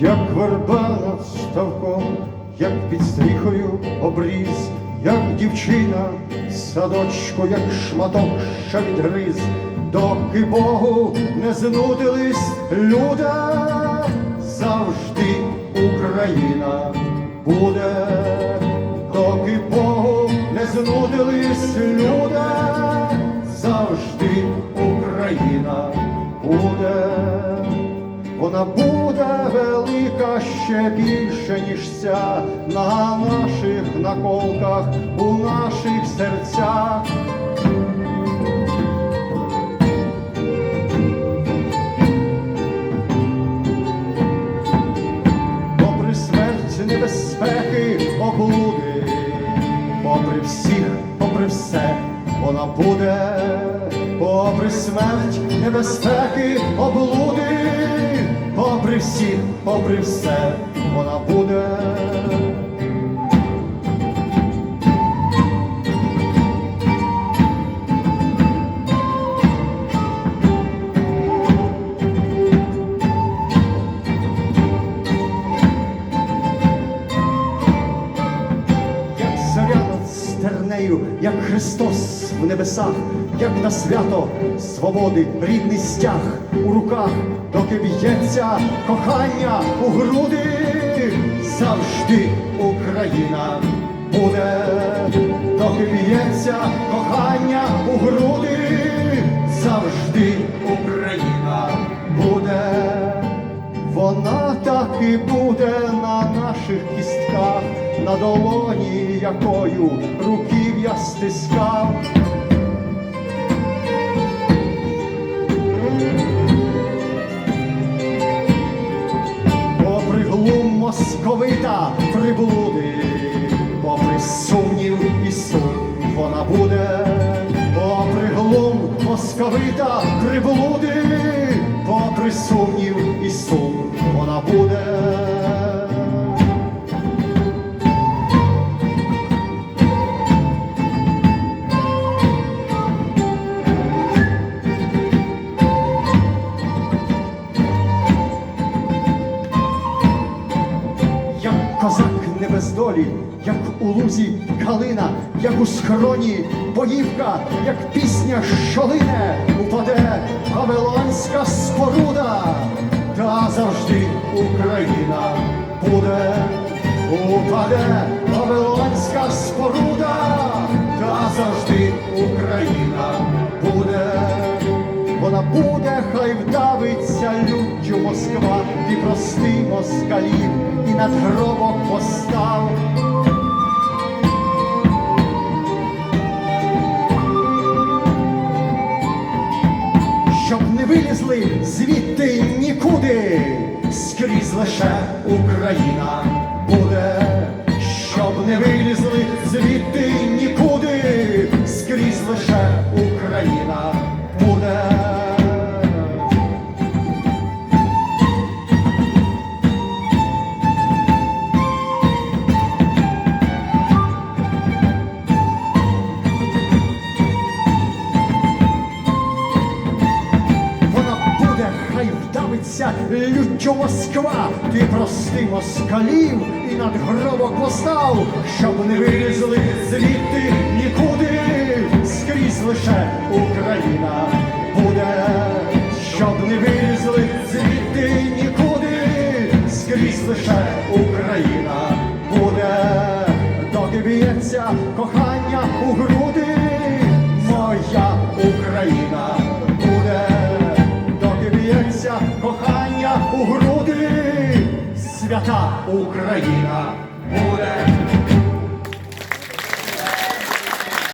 як верба над ставком, як під стріхою обріз, як дівчина садочку, як шматок, що відгриз, доки Богу не знудились люди, завжди Україна буде, доки Богу не знудились люди, завжди Україна буде. Вона буде велика ще більше, ніж ця. На наших наколках, у наших серцях. Попри смерть, небезпеки, облуди, попри всіх, попри все, вона буде, попри смерть, небезпеки, облуди, попри всіх, попри все, вона буде. Стернею, як Христос в небесах, як на свято свободи, рідний стяг у руках, доки б'ється кохання у груди, завжди Україна буде, доки б'ється кохання у груди, завжди Україна буде. Вона так і долоні якою руків я стискав. Попри глум московита приблуди, попри сумнів і сум вона буде, попри глум московита приблуди, попри сумнів і сум вона буде. Козак не без долі, як у лузі калина, як у схроні боївка, як пісня, що лине, упаде Вавилонська споруда, та завжди Україна буде, упаде Вавилонська споруда, та завжди Україна буде, хай вдавиться люттю Москва, і прости москалів, і над гробок постав. Щоб не вилізли звідти нікуди, скрізь лише Україна буде, щоб не вилізли звідти нікуди, вдавиться люттю Москва, ти прости москалів і над гробок постав, щоб не вилізли звідти нікуди, скрізь лише Україна буде, щоб не вилізли звідти нікуди, скрізь лише Україна буде, доки б'ється кохання у груди, моя Україна буде, б'ється кохання у груди, свята Україна буде.